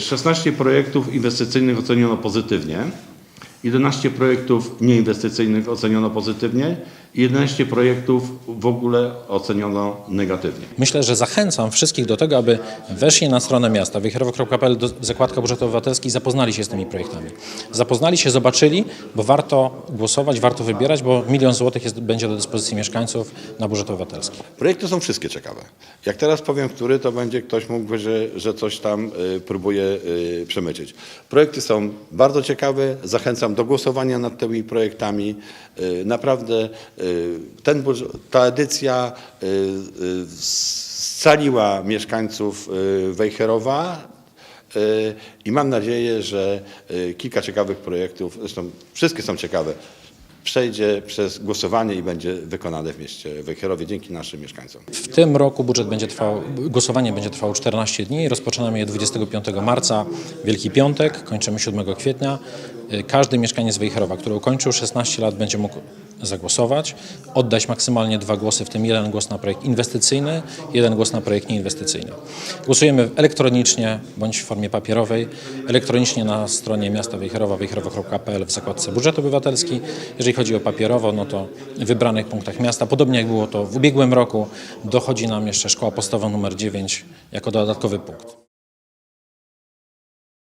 16 projektów inwestycyjnych oceniono pozytywnie, 11 projektów nieinwestycyjnych oceniono pozytywnie i 11 projektów w ogóle oceniono negatywnie. Myślę, że zachęcam wszystkich do tego, aby weszli na stronę miasta wejherowo.pl zakładka budżetu obywatelski i zapoznali się z tymi projektami. Zapoznali się, zobaczyli, bo warto głosować, warto wybierać, bo milion złotych jest, będzie do dyspozycji mieszkańców na budżet obywatelski. Projekty są wszystkie ciekawe. Jak teraz powiem, który, to będzie ktoś mógł, że, że coś tam y, próbuje y, przemycić. Projekty są bardzo ciekawe. Zachęcam do głosowania nad tymi projektami. Y, naprawdę y, ten, ta edycja y, scaliła mieszkańców Wejherowa. I mam nadzieję, że kilka ciekawych projektów, zresztą wszystkie są ciekawe, przejdzie przez głosowanie i będzie wykonane w mieście Wejherowie dzięki naszym mieszkańcom. W tym roku budżet będzie trwał, głosowanie będzie trwało 14 dni. Rozpoczynamy je 25 marca, Wielki Piątek, kończymy 7 kwietnia. Y, Każdy mieszkaniec Wejherowa, który ukończył 16 lat, będzie mógł zagłosować, oddać maksymalnie dwa głosy, w tym jeden głos na projekt inwestycyjny, jeden głos na projekt nieinwestycyjny. Głosujemy elektronicznie bądź w formie papierowej, elektronicznie na stronie miasta Wejherowa, wejherowo.pl w zakładce budżet obywatelski. Jeżeli chodzi o papierowo, no to w wybranych punktach miasta, podobnie jak było to w ubiegłym roku, dochodzi nam jeszcze szkoła podstawowa numer 9 jako dodatkowy punkt.